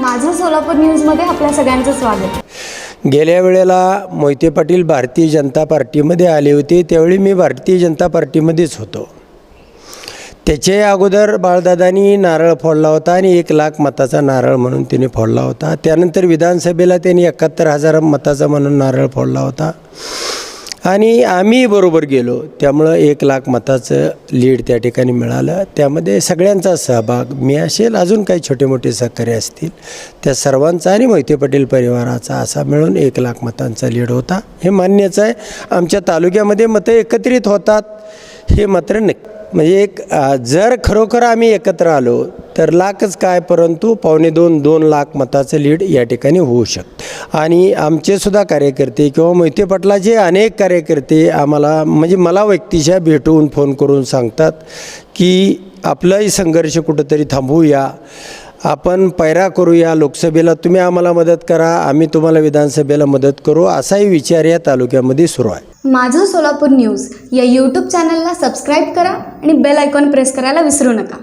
माझं सोलापूर न्यूजमध्ये आपल्या सगळ्यांचं स्वागत. गेल्या वेळेला मोहिते पाटील भारतीय जनता पार्टीमध्ये आले होते त्यावेळी मी भारतीय जनता पार्टीमध्येच होतो. त्याच्या अगोदर बाळदादांनी नारळ फोडला होता आणि एक लाख मताचा नारळ म्हणून तिने फोडला होता. त्यानंतर विधानसभेला त्यांनी एकाहत्तर हजार मताचा म्हणून नारळ फोडला होता. आणि आम्ही बरोबर गेलो. त्यामुळं एक लाख मताचं लीड त्या ठिकाणी मिळालं. त्यामध्ये सगळ्यांचा सहभाग मी असेल अजून काही छोटे मोठे सहकारी असतील त्या सर्वांचा आणि मोहिते पाटील परिवाराचा असा मिळून एक लाख मतांचा लीड होता. हे मान्यच आहे. आमच्या तालुक्यामध्ये मतं एकत्रित होतात हे मात्र नक्की. म्हणजे एक जर खरोखर आम्ही एकत्र आलो तर लाखच काय परंतु पावणे दोन दोन लाख मताचं लीड या ठिकाणी होऊ शकतं. आणि आमचेसुद्धा कार्यकर्ते किंवा मोहिते पाटलाचे अनेक कार्यकर्ते आम्हाला म्हणजे मला व्यक्तिशः भेटून फोन करून सांगतात की आपलाही संघर्ष कुठंतरी थांबवूया आपण पैरा करूया लोकसभेला तुम्ही आम्हाला मदत करा आम्ही तुम्हाला विधानसभेला मदत करू असाही विचार या तालुक्यामध्ये सुरू आहे. माझं सोलापूर न्यूज या यूट्यूब चॅनलला सबस्क्राईब करा आणि बेल आयकॉन प्रेस करायला विसरू नका.